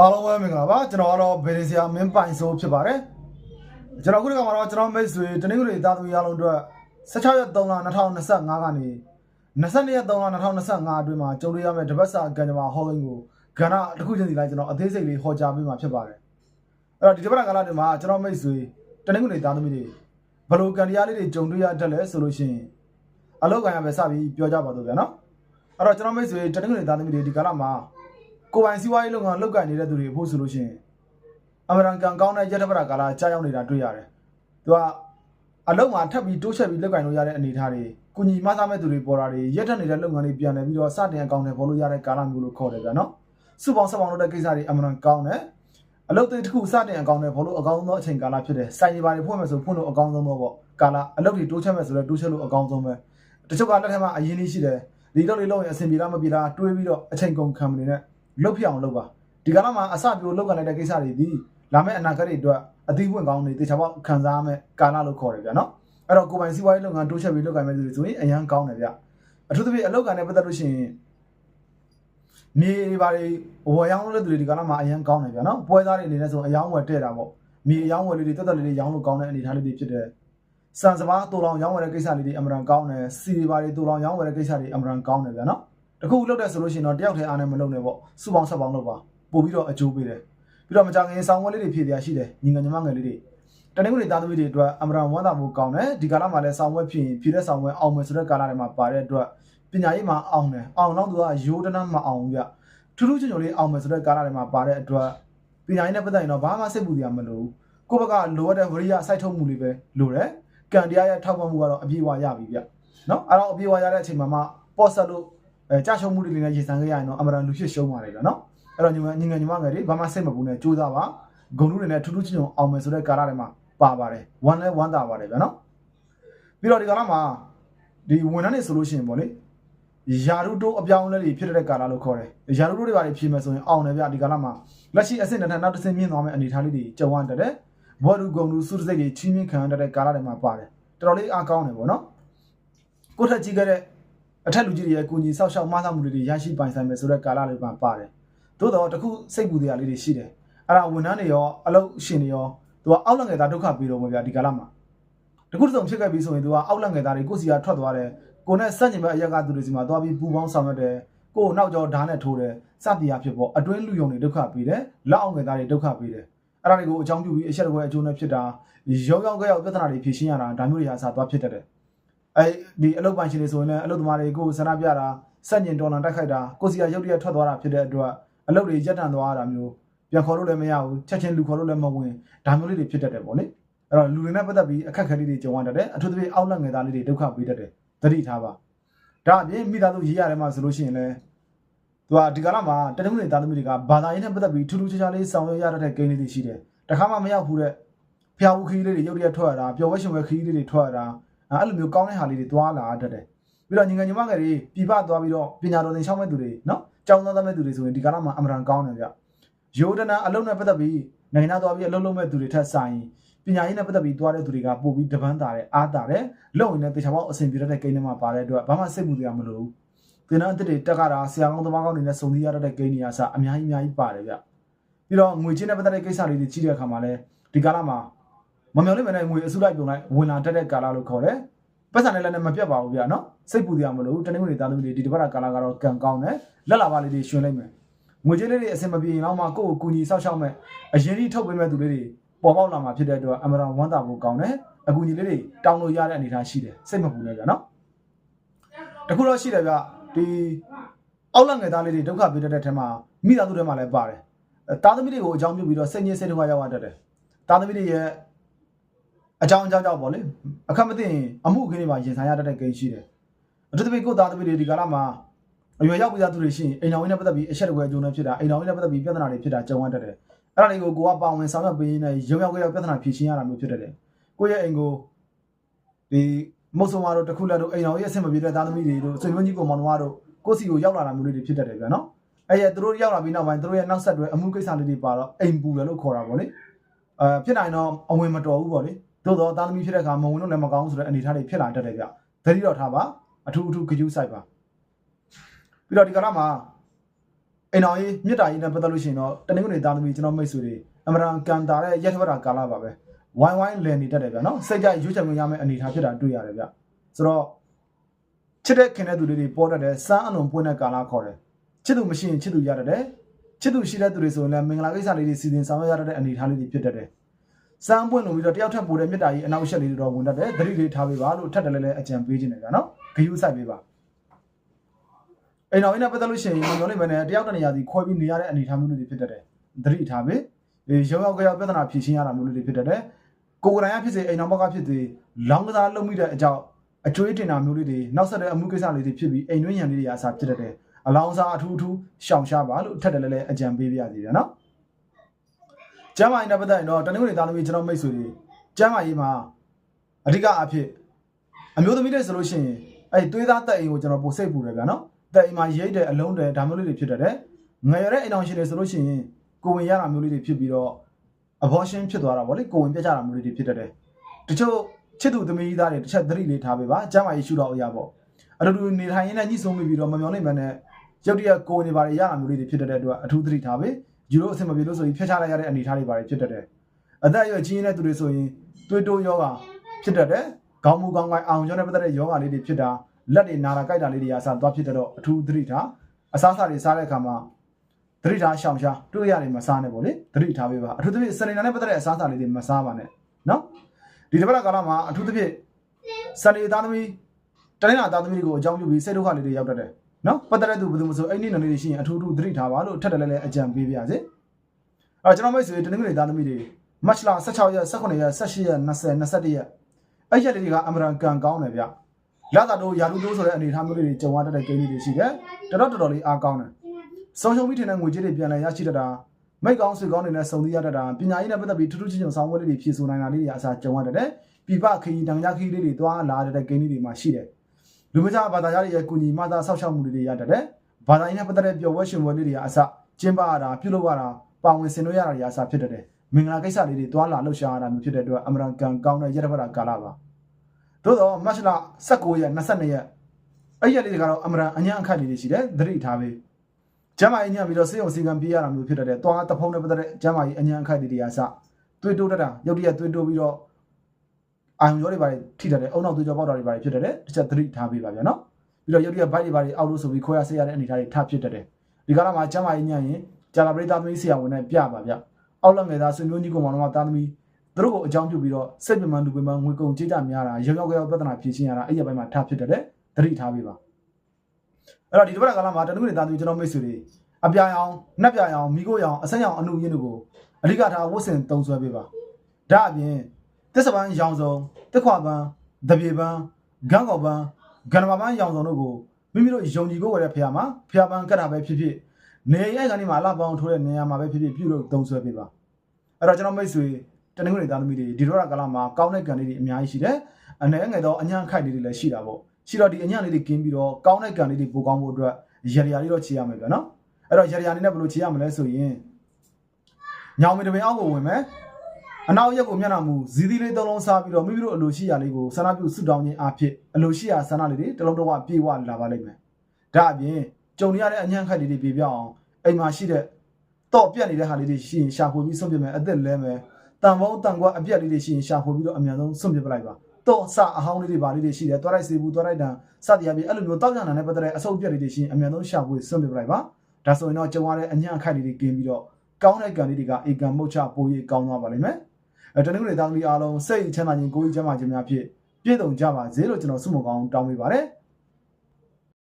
အားလုံးပဲမင်္ဂလာပါကျွန်တော်ကတော့ဗေဒစီယာမင်းပိုင်ဆိုးဖြစ်ပါတယ်ကျွန်တော်ခုဒီကမှာတော့ကျွန်တော်မိတ်ဆွေတနင်္ဂနွေသားသမီးအားလုံးအတွက်16ရက်3လ2025ကနေ22ရက်3လ2025အတွင်းမှာကြုံရရမယ့်တပတ်စာကံကြမ္မာဟောကိန်းကိုကဏ္ဍတစ်ခုချင်းစီလိုက်ကျွန်တော်အသေးစိတ်လေးဟောကြားပေးမှာဖြစ်ပါတယ်အဲ့တော့ဒီတပတ်ကလာတွေမှာကျွန်တော်မိတ်ဆွေတနင်္ဂနွေသားသမီးတွေဘယ်လိုကံတရားလေးတွေကြုံတွေ့ရတတ်လဲဆိုလို့ရှိရင်အလောက်ကံရပဲစပြီးပြောကြပါတော့ဗျာနော်အဲ့တော့ကျွန်တော်မိတ်ဆွေတနင်္ဂနွေသားသမီးတွေဒီကလာမှာ ကိုယ်ပိုင်စီးပွားရေးလုပ်ငန်းလုပ်ကိုင်နေတဲ့သူတွေအဖို့ဆိုလို့ရှိရင်အမေရိကန်ကောင်းတဲ့ရက်တပရကာလာကြားရောက်နေတာတွေ့ရတယ်။သူကအလုံးမှာထပ်ပြီးတိုးချက်ပြီးလုပ်ကိုင်လို့ရတဲ့အနေအထားတွေကုညီမဆမဲ့သူတွေပေါ်တာတွေရက်ထက်နေတဲ့လုပ်ငန်းတွေပြန်လည်ပြီးတော့စတင်အကောင့်တွေပေါ်လို့ရတဲ့ကာလမျိုးလို့ခေါ်တယ်ဗျာနော်။စုပေါင်းဆက်ပေါင်းလုပ်တဲ့ကိစ္စတွေအမှန်ကောင်းတယ်။အလုပ်တွေတစ်ခုစတင်အကောင့်တွေပေါ်လို့အကောင်းဆုံးအချိန်ကာလဖြစ်တယ်။စိုင်းတွေပါတွေဖွင့်မယ်ဆိုဖွင့်လို့အကောင်းဆုံးတော့ပေါ့။ကာလအလုပ်တွေတိုးချက်မယ်ဆိုလည်းတိုးချက်လို့အကောင်းဆုံးပဲ။တချို့ကလက်ထက်မှာအရင်လေးရှိတယ်။ဒီလုပ်တွေလုပ်ရင်အဆင်ပြေလားမပြေလားတွေးပြီးတော့အချိန်ကုန်ခံမနေနဲ့ လှုပ်ပြအောင်လုပ်ပါဒီကနေ့မှာအစပြိုလောက်ကန်လိုက်တဲ့ကိစ္စတွေဒီလာမယ့်အနာဂတ်တွေအတွက်အသီးပွင့်ကောင်းတွေတေချာပေါက်ခံစားရမယ့်ကာလလို့ခေါ်တယ်ဗျာနော်အဲ့တော့ကိုယ်ပိုင်စီးပွားရေးလုပ်ငန်းတိုးချက်ပြီးလုပ်ကိုင်မဲ့သူတွေဆိုရင်အရန်ကောင်းတယ်ဗျအထူးသဖြင့်အလုပ်ကန်နဲ့ပတ်သက်လို့ရှိရင်မြေတွေဘာတွေဝယ်ရောင်းလို့တဲ့သူတွေဒီကနေ့မှာအရန်ကောင်းတယ်ဗျာနော်ပွဲသားတွေအနေနဲ့ဆိုအယောင်းဝယ်တဲ့တာပေါ့မြေအယောင်းဝယ်လေးတွေတက်တက်လေးတွေရောင်းလို့ကောင်းတဲ့အနေအထားလေးတွေဖြစ်တယ်စံစပါးတူလောင်ရောင်းဝယ်တဲ့ကိစ္စလေးတွေအမှန်တန်ကောင်းတယ်စီတွေဘာတွေတူလောင်ရောင်းဝယ်တဲ့ကိစ္စတွေအမှန်တန်ကောင်းတယ်ဗျာနော် တခုလောက်တဲ့ဆိုလို့ရှိရင်တော့တယောက်တည်းအားနဲ့မလုပ်နဲ့ပေါ့စုပေါင်းဆက်ပေါင်းလုပ်ပါပို့ပြီးတော့အကျိုးပေးတယ်ပြီးတော့မကြခင်ဆောင်းဝဲလေးတွေဖြည့်တရားရှိတယ်ညီငယ်ညီမငယ်လေးတွေတနင်္ဂနွေသားသမီးတွေအတွက်အမရန်ဝမ်းသာမှုကောင်းတယ်ဒီကာလမှာလည်းဆောင်းဝဲဖြစ်ရင်ဖြည့်တဲ့ဆောင်းဝဲအောင်မယ်ဆိုတဲ့ကာလတွေမှာပါတဲ့အတွက်ပညာရေးမှာအောင်တယ်အောင်တော့သူကရိုးတနမအောင်ဘူးဗျထူးထူးချွန်ချွန်လေးအောင်မယ်ဆိုတဲ့ကာလတွေမှာပါတဲ့အတွက်ပညာရေးနဲ့ပတ်သက်ရင်တော့ဘာမှစိတ်ပူစရာမလိုဘူးကိုယ့်ဘက်ကလိုအပ်တဲ့ဝရိယစိုက်ထုတ်မှုလေးပဲလိုတယ်ကံတရားရဲ့ထောက်ပံ့မှုကတော့အပြည့်အဝရပြီဗျနော်အဲ့တော့အပြည့်အဝရတဲ့အချိန်မှာမှပေါ့ဆက်လို့ အဲကြာရှုံးမှုတွေလည်းရေစံခဲ့ရရင်တော့အမရန်လူဖြစ်ရှုံးပါတယ်ဗျနော်အဲ့တော့ညီမညီငယ်ညီမငယ်တွေဘာမှစိတ်မပူနဲ့စူးစမ်းပါဂုံလူတွေနဲ့ထူးထူးချွန်ချွန်အောင်မယ်ဆိုတဲ့ကာလတွေမှာပါပါတယ်ဝမ်းလဲဝမ်းသာပါတယ်ဗျာနော်ပြီးတော့ဒီကာလမှာဒီဝန်ထမ်းတွေဆိုလို့ရှိရင်ပေါ့လေယာရုတိုးအပြောင်းအလဲတွေဖြစ်တဲ့ကာလလို့ခေါ်တယ်ယာရုတိုးတွေပါတွေဖြည့်မယ်ဆိုရင်အောင်တယ်ဗျဒီကာလမှာလက်ရှိအဆင့်နဲ့နောက်တစ်ဆင့်မြင့်သွားမယ့်အနေအထားလေးတွေကြုံရတတ်တယ်ဘောဓုဂုံလူစုစစိတ်တွေချင်းချင်းခံရတဲ့ကာလတွေမှာပါတယ်တော်တော်လေးအားကောင်းတယ်ပေါ့နော်ကိုထက်ကြီးခဲ့တဲ့ အထက်လူကြီးတွေရဲ့ကိုကြီးဆောက်ရှောက်မဆမှုတွေရရှိပိုင်ဆိုင်မယ်ဆိုတဲ့ကာလလေးမှာပါတယ်သို့တော့တခုစိတ်ပူတရားလေးတွေရှိတယ်အဲ့ဒါဝန်ထမ်းတွေရောအလုပ်ရှင်တွေရောသူကအောက်လက်ငယ်သားဒုက္ခပေးတော့မှာဗျာဒီကာလမှာတခုတစ်စုံဖြစ်ခဲ့ပြီဆိုရင်သူကအောက်လက်ငယ်သားတွေကိုစီကထွက်သွားတယ်ကိုနဲ့စက်ကျင်မဲ့အရက်ကသူတွေစီမှာသွားပြီးပူပေါင်းဆောင်ရွက်တယ်ကိုကိုနောက်ကျောဓာတ်နဲ့ထိုးတယ်စတရားဖြစ်ပေါ့အတွင်းလူယုံတွေဒုက္ခပေးတယ်လက်အောင်ငယ်သားတွေဒုက္ခပေးတယ်အဲ့ဒါတွေကိုအကြောင်းပြုပြီးအချက်တစ်ခွဲအကျိုးနဲ့ဖြစ်တာရောရောက်ကြောက်ပြဿနာတွေဖြေရှင်းရတာဒါမျိုးတွေအစားသွားဖြစ်တတ်တယ် အဲဒီအလုပ်ပိုင်ရှင်တွေဆိုရင်လည်းအလုပ်သမားတွေကိုဆန္ဒပြတာစက်ကျင်တော်လန်တိုက်ခိုက်တာကိုစီကရုပ်တရက်ထွက်သွားတာဖြစ်တဲ့အတွက်အလုပ်တွေရက်တန့်သွားတာမျိုးပြန်ခေါ်လို့လည်းမရဘူးချက်ချင်းလူခေါ်လို့လည်းမဝင်ဒါမျိုးလေးတွေဖြစ်တတ်တယ်ပေါ့လေအဲ့တော့လူတွေနဲ့ပတ်သက်ပြီးအခက်အခဲလေးတွေကြုံရတတ်တယ်အထူးသဖြင့်အောက်လက်ငယ်သားလေးတွေဒုက္ခပေးတတ်တယ်သတိထားပါဒါအပြင်မိသားစုရေးရတယ်မှာဆိုလို့ရှိရင်လည်းသူကဒီကလာမှာတနင်္ဂနွေသားသမီးတွေကဘာသာရေးနဲ့ပတ်သက်ပြီးထူးထူးခြားခြားလေးဆောင်ရွက်ရတဲ့ဂိမ်းလေးတွေရှိတယ်တခါမှမရောက်ဘူးတဲ့ဖျားဦးခီးလေးတွေရုပ်ရည်ထွက်ရတာပျော်ဝဲရှင်ဝဲခီးလေးတွေထွက်ရတာ အဲ့လိုမျိုးကောင်းတဲ့ဟာလေးတွေသွားလာတတ်တယ်ပြီးတော့ညီငယ်ညီမငယ်တွေပြပသွားပြီးတော့ပညာတော်သင်ရှောင်းမဲ့သူတွေနော်ကြောင်းသားသားမဲ့သူတွေဆိုရင်ဒီကာလမှာအမရန်ကောင်းတယ်ဗျယိုဒနာအလုံးနဲ့ပတ်သက်ပြီးနိုင်ငံသားသွားပြီးအလုံးလုံးမဲ့သူတွေထက်ဆိုင်ပညာရေးနဲ့ပတ်သက်ပြီးသွားတဲ့သူတွေကပို့ပြီးတပန်းတာတယ်အားတာတယ်လုံရင်လည်းတေချာပေါက်အဆင်ပြေတဲ့ကိန်းတွေမှာပါတဲ့အတွက်ဘာမှစိတ်မှုတရားမလိုဘူးသင်တန်းအသစ်တွေတက်ကြတာဆရာကောင်းသမားကောင်းတွေနဲ့စုံစည်းရတဲ့ကိန်းတွေအစအများကြီးအများကြီးပါတယ်ဗျပြီးတော့ငွေချင်းနဲ့ပတ်သက်တဲ့ကိစ္စလေးတွေကြီးတဲ့အခါမှာလည်းဒီကာလမှာ မမျော်လင့်မနဲ့ငွေအစုလိုက်ပြုံလိုက်ဝင်လာတတ်တဲ့ကာလလို့ခေါ်တယ်ပတ်စံနဲ့လည်းမပြတ်ပါဘူးဗျာနော်စိတ်ပူတရားမလို့တနင်္ဂနွေသားသမီးတွေဒီတစ်ပတ်ကာလကတော့ကံကောင်းတယ်လက်လာပါလေးတွေရှင်လိုက်မယ်ငွေကြေးလေးတွေအဆင်မပြေရင်တော့မှကိုယ့်ကိုကူညီဆောက်ရှောက်မဲ့အရင်ကြီးထုတ်ပေးမဲ့သူလေးတွေပေါ်ပေါက်လာမှာဖြစ်တဲ့အတွက်အမရန်ဝမ်းသာဖို့ကောင်းတယ်အကူညီလေးတွေတောင်းလို့ရတဲ့အနေအထားရှိတယ်စိတ်မပူနဲ့ဗျာနော်တခုတော့ရှိတယ်ဗျဒီအောက်လက်ငယ်သားလေးတွေဒုက္ခပေးတတ်တဲ့ထဲမှာမိသားစုထဲမှာလည်းပါတယ်တာသမီတွေကိုအကြောင်းပြုပြီးတော့စိတ်ညစ်စိတ်ဒုက္ခရောက်ရတတ်တယ်တာသမီတွေရဲ့ အကြောင်းအကြောင်းကြောင့်ပေါ့လေအခက်မသိရင်အမှုအခင်းတွေမှာရင်ဆိုင်ရတတ်တဲ့ကိန်းရှိတယ်အထူးသဖြင့်ကိုသားသမီတွေဒီကာလမှာအရွယ်ရောက်ပြီးသားသူတွေရှိရင်အိမ်တော်ဝင်နဲ့ပတ်သက်ပြီးအချက်တကွဲအကျိုးနဲ့ဖြစ်တာအိမ်တော်ဝင်နဲ့ပတ်သက်ပြီးပြဿနာတွေဖြစ်တာကြုံရတတ်တယ်အဲ့ဒါတွေကိုကိုကပါဝင်ဆောင်ရွက်ပေးနေရုံရောက်ကြရောက်ပြဿနာဖြေရှင်းရတာမျိုးဖြစ်တတ်တယ်ကိုယ့်ရဲ့အိမ်ကိုဒီမုတ်ဆုံမာတို့တခုလက်တို့အိမ်တော်ရဲ့အဆင်မပြေတဲ့သားသမီတွေတို့ဆွေမျိုးကြီးကိုမောင်နှမတို့ကိုယ့်စီကိုရောက်လာတာမျိုးလေးတွေဖြစ်တတ်တယ်ဗျာနော်အဲ့ရသူတို့ရောက်လာပြီးနောက်ပိုင်းသူတို့ရဲ့နောက်ဆက်တွဲအမှုကိစ္စလေးတွေပါတော့အိမ်ပူတယ်လို့ခေါ်တာပေါ့လေအဲဖြစ်နိုင်တော့အဝင်မတော်ဘူးပေါ့လေ သို့တော့သားသမီးဖြစ်တဲ့အခါမဝင်လို့လည်းမကောင်းဘူးဆိုတဲ့အနေအထားတွေဖြစ်လာတတ်တယ်ဗျသတိတော့ထားပါအထူးအထူးကြူးဆိုင်ပါပြီးတော့ဒီကနေ့မှာအိမ်တော်ကြီးမြစ်တာကြီးနဲ့ပတ်သက်လို့ရှိရင်တော့တနင်္ဂနွေသားသမီးကျွန်တော်မိတ်ဆွေတွေအမရန်ကန်တာတဲ့ရက်ထဝတာကာလပါပဲဝိုင်းဝိုင်းလည်နေတတ်တယ်ဗျာနော်စိတ်ကြရွေးချယ်မှုရမယ့်အနေအထားဖြစ်တာတွေ့ရတယ်ဗျဆိုတော့ချစ်တဲ့ခင်တဲ့သူတွေတွေပေါ်တတ်တယ်စမ်းအလုံးပွင့်တဲ့ကာလခေါ်တယ်ချစ်သူမရှိရင်ချစ်သူရတတ်တယ်ချစ်သူရှိတဲ့သူတွေဆိုရင်လည်းမင်္ဂလာကိစ္စလေးတွေစီစဉ်ဆောင်ရွက်ရတဲ့အနေအထားလေးတွေဖြစ်တတ်တယ် စမ်းပွင့်လို့ပြီးတော့တယောက်ထပ်ပိုတဲ့မြတ်တာကြီးအနောက်ရှက်လေးတွေတော့ဝင်တတ်တယ်သတိလေးထားပေးပါလို့ထပ်တယ်လည်းလည်းအကြံပေးခြင်းတယ်ဗျာနော်ဂယုစိုက်ပေးပါအိမ်တော်ကြီးနဲ့ပတ်သက်လို့ရှိရင်ညောင်းနေမယ်နဲ့တယောက်တနေရာစီခွဲပြီးနေရတဲ့အနေအထားမျိုးတွေဖြစ်တတ်တယ်။သတိထားပဲ။ဒီရုံရောက်ကြောက်ပြဿနာဖြေရှင်းရတာမျိုးတွေဖြစ်တတ်တယ်။ကိုယ်ကိုယ်တိုင်ကဖြစ်စေအိမ်တော်ဘက်ကဖြစ်စေလောင်းကစားလုပ်မိတဲ့အကြောင်းအကျွေးတင်တာမျိုးလေးတွေနောက်ဆက်တဲ့အမှုကိစ္စလေးတွေဖြစ်ပြီးအိမ်တွင်းရန်လေးတွေအစားဖြစ်တတ်တယ်။အလောင်းစားအထူးအထူးရှောင်ရှားပါလို့ထပ်တယ်လည်းလည်းအကြံပေးပြရစီတယ်နော်။ ကျမ်းမာရေးနဲ့ပတ်သက်ရင်တော့တနင်္ဂနွေသားသမီးကျွန်တော်မိတ်ဆွေတွေကျမ်းမာရေးမှာအဓိကအဖြစ်အမျိုးသမီးတွေဆိုလို့ရှိရင်အဲ့သွေးသားတက်အိမ်ကိုကျွန်တော်ပို့စိတ်ပူတယ်ဗျာနော်။တဲ့အိမ်မှာရိတ်တဲ့အလုံးတွေဒါမျိုးလေးတွေဖြစ်တတ်တယ်။ငယ်ရတဲ့အိမ်အောင်ရှင်တွေဆိုလို့ရှိရင်ကိုဝင်ရတာမျိုးလေးတွေဖြစ်ပြီးတော့ abortion ဖြစ်သွားတာဗောလေကိုဝင်ပြတ်ကြတာမျိုးလေးတွေဖြစ်တတ်တယ်။တချို့ချစ်သူသမီးသားတွေတစ်ချက်သတိလေးထားပေးပါ။ကျမ်းမာရေးရှုတော့အရာပေါ့။အတူတူနေထိုင်ရင်းနဲ့ညှိဆုံးမိပြီးတော့မမျောနိုင်မှနဲ့ရုတ်တရက်ကိုဝင်နေပါလေရတာမျိုးလေးတွေဖြစ်တတ်တဲ့အတွက်အထူးသတိထားပေး။ ယူရိုအဆင်မပြေလို့ဆိုရင်ဖျက်ချလိုက်ရတဲ့အနေအထားတွေပါတယ်ဖြစ်တတ်တယ်။အသက်အရွယ်ကြီးနေတဲ့သူတွေဆိုရင်တွေးတိုးယောဂဖြစ်တတ်တယ်။ခေါင်းမူခေါင်းကိုင်းအောင်ကျောင်းနဲ့ပတ်သက်တဲ့ယောဂလေးတွေဖြစ်တာလက်တွေနာတာကြိုက်တာလေးတွေအစားသွားဖြစ်တဲ့တော့အထူးသတိထားအစားအစာတွေစားတဲ့အခါမှာသတိထားရှောင်ရှားတွေ့ရတယ်မစားနဲ့ပေါ့လေသတိထားပေးပါအထူးသဖြင့်စနေနာနဲ့ပတ်သက်တဲ့အစားအစာလေးတွေမစားပါနဲ့နော်ဒီတစ်ပတ်ကာလမှာအထူးသဖြင့်စနေသားသမီးတနင်္လာသားသမီးတွေကိုအကြောင်းပြုပြီးစိတ်ဒုက္ခလေးတွေရောက်တတ်တယ် နော်ပတ်သက်တဲ့သူဘယ်သူမှမဆိုအဲ့ဒီနည်းလေးတွေရှိရင်အထူးထူးသတိထားပါလို့ထပ်တယ်လည်းလည်းအကြံပေးပါရစေအဲကျွန်တော်မိတ်ဆွေတနင်္ဂနွေသားသမီးတွေမတ်လ16ရက်18ရက်18ရက်20 21ရက်အဲ့ရက်လေးတွေကအမရန်ကန်ကောင်းတယ်ဗျလာတာတို့ယာလူတို့ဆိုတဲ့အနေအထားမျိုးလေးတွေကြုံရတတ်တဲ့ကိန်းလေးတွေရှိတယ်တော်တော်တော်တော်လေးအားကောင်းတယ်ဆုံးရှုံးပြီးထင်တဲ့ငွေကြေးတွေပြန်လည်ရရှိတတ်တာမိတ်ကောင်းဆွေကောင်းတွေနဲ့စုံစည်းရတတ်တာပညာရေးနဲ့ပတ်သက်ပြီးထူးထူးချွန်ချွန်ဆောင်ဝဲလေးတွေဖြည့်ဆို့နိုင်တာလေးတွေအစားကြုံရတတ်တယ်ပြပခရီးတန်ကြခရီးလေးတွေတွားလာတဲ့ကိန်းလေးတွေမှာရှိတယ် လူမကြဘာသာရေးရဲ့ကုညီမသာဆောက်ရှောက်မှုတွေရတတ်တယ်ဘာသာရေးနဲ့ပတ်သက်တဲ့ပျော်ဝဲရှင်ပွဲလေးတွေအစားကျင်းပရတာပြုလုပ်ရတာပါဝင်ဆင်နွှဲရတာတွေအစားဖြစ်တတ်တယ်မင်္ဂလာကိစ္စလေးတွေတွားလာလှုပ်ရှားရတာမျိုးဖြစ်တဲ့အတွက်အမရန်ကန်ကောင်းတဲ့ရက်တစ်ပတ်ကာလပါသို့တော့မတ်လ19ရက်22ရက်အဲ့ရက်လေးတွေကတော့အမရန်အညာအခက်လေးတွေရှိတယ်သတိထားပေးကျမ်းမာရေးညံ့ပြီးတော့စေုံစီကံပြေးရတာမျိုးဖြစ်တတ်တယ်တွားတဖုံးနဲ့ပတ်သက်တဲ့ကျမ်းမာရေးအညာအခက်လေးတွေအစားသွေးတိုးတတ်တာရုတ်တရက်သွေးတိုးပြီးတော့ အာယုံရောတွေပါတယ်ထိတတ်တယ်အုံနောက်သွေးကြောပေါက်တာတွေပါတယ်ဖြစ်တတ်တယ်တစ်ချက်သတိထားပေးပါဗျာနော်ပြီးတော့ရုတ်တရက်ဘိုက်တွေပါတယ်အောက်လို့ဆိုပြီးခွဲရဆေးရတဲ့အနေအထားတွေထပ်ဖြစ်တတ်တယ်ဒီကာလမှာကျမ်းမာရေးညံ့ရင်ကြာလာပရိသတ်သမီးဆရာဝန်နဲ့ပြပါဗျအောက်လက်ငယ်သားဆွေမျိုးကြီးကောင်မောင်တော်သားသမီးသူတို့ကိုအကြောင်းပြုပြီးတော့စိတ်ပြမန်လူပြမန်ငွေကုန်ကြေးကြများတာရောင်ရောက်ရောက်ပြဿနာဖြေရှင်းရတာအဲ့ရပိုင်းမှာထပ်ဖြစ်တတ်တယ်သတိထားပေးပါအဲ့တော့ဒီတစ်ပတ်ကာလမှာတနင်္ဂနွေသားသမီးကျွန်တော်မိတ်ဆွေတွေအပြာရောင်နှက်ပြရောင်မိခိုးရောင်အဆက်ရောင်အနုရင်းတို့ကိုအဓိကထားဝတ်ဆင်တုံဆွဲပေးပါဒါအပြင် သစ္စာပန်းရောင်စုံတက်ခွာပန်းတပြေပန်းဂန်းကော်ပန်းဂန္ဓမာပန်းရောင်စုံတို့ကိုမိမိတို့ယုံကြည်ကိုယ်ဝယ်တဲ့ဖျာမှာဖျာပန်းကတ်တာပဲဖြစ်ဖြစ်နေရိုက်ကနေမှအလှပောင်းထိုးတဲ့နေရာမှာပဲဖြစ်ဖြစ်ပြုလို့တုံဆွဲပေးပါအဲ့တော့ကျွန်တော်မိတ်ဆွေတနင်္ဂနွေသားသမီးတွေဒီတော့ကာလမှာကောင်းတဲ့ကံလေးတွေအများကြီးရှိတယ်အနေငယ်တော့အညံ့ခိုက်လေးတွေလည်းရှိတာပေါ့ရှိတော့ဒီအညံ့လေးတွေကင်းပြီးတော့ကောင်းတဲ့ကံလေးတွေပိုကောင်းဖို့အတွက်ရရလေးတော့ခြေရမယ်ဗျာနော်အဲ့တော့ရရလေးနဲ့ဘယ်လိုခြေရမလဲဆိုရင်ညောင်မီတပင်အောက်ကိုဝင်မယ် အနောက်ရက်ကိုမျက်နှာမူဇီးသီးလေးသုံးလုံးစားပြီးတော့မိမိတို့အလိုရှိရာလေးကိုဆန္ဒပြုဆုတောင်းခြင်းအဖြစ်အလိုရှိရာဆန္ဒလေးတွေတစ်လုံးတစ်ဝပြေဝလာပါလိမ့်မယ်ဒါအပြင်ကြုံရတဲ့အညံ့ခိုက်လေးတွေပြေပြောင်းအောင်အိမ်မှာရှိတဲ့တော့ပြက်နေတဲ့ဟာလေးတွေရှိရင်ရှာဖွေပြီးဆုံးပြမယ်အသက်လဲမယ်တန်ပေါင်းတန်ကွာအပြက်လေးတွေရှိရင်ရှာဖွေပြီးတော့အမြန်ဆုံးဆုံးပြပလိုက်ပါတော့စအဟောင်းလေးတွေပါလေးတွေရှိတယ်တွားလိုက်စေဘူးတွားလိုက်တန်စသည်အပြင်အဲ့လိုမျိုးတောက်ကြံတာနဲ့ပတ်သက်တဲ့အဆုပ်ပြက်လေးတွေရှိရင်အမြန်ဆုံးရှာဖွေဆုံးပြပလိုက်ပါဒါဆိုရင်တော့ကြုံရတဲ့အညံ့ခိုက်လေးတွေကင်းပြီးတော့ကောင်းတဲ့ကံလေးတွေကအေကံမုတ်ချပိုးရေးကောင်းသွားပါလိမ့်မယ်အဲ တနင်္ဂနွေသားသမီးအားလုံးစိတ်ချမ်းသာခြင်းကိုယ်ကြီးချမ်းသာခြင်းများဖြင့်ပြည့်စုံကြပါစေလို့ကျွန်တော်ဆုမကောင်းတောင်းပေးပါတယ်